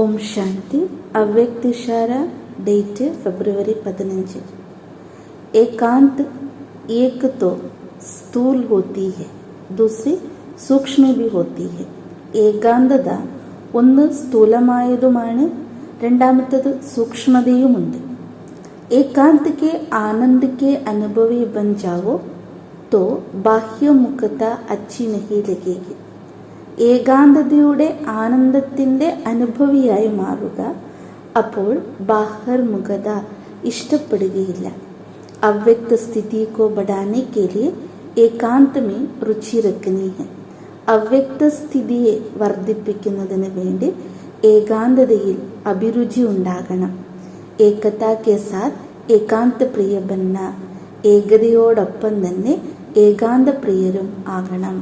ഓം ശാന്തി അവ്യക്ത ഇഷാര ഡേറ്റ് ഫെബ്രുവരി പതിനഞ്ച് एकांत एक तो स्थूल होती है दूसरी സൂക്ഷ്മ भी होती है ഏകാന്തത ഒന്ന് സ്ഥൂലമായതുമാണ് രണ്ടാമത്തത് സൂക്ഷ്മതയുമുണ്ട് एकांत के आनंद के अनुभवी बन जाओ तो ബാഹ്യമുഖത अच्छी नहीं लगेगी ഏകാന്തതയുടെ ആനന്ദത്തിന്റെ അനുഭവിയായി മാറുക അപ്പോൾ ബാഹ്യമുഖത ഇഷ്ടപ്പെടുകയില്ല अव्यक्त स्थिति को बढ़ाने के लिए एकांत में रुचि रखनी है അവ്യക്ത സ്ഥിതിയെ വർദ്ധിപ്പിക്കുന്നതിന് വേണ്ടി ഏകാന്തതയിൽ അഭിരുചി ഉണ്ടാകണം ഏകത കെ സാത്ത് ഏകാന്ത പ്രിയ ബന്ന ഏകതയോടൊപ്പം തന്നെ ഏകാന്ത പ്രിയരും ആകണം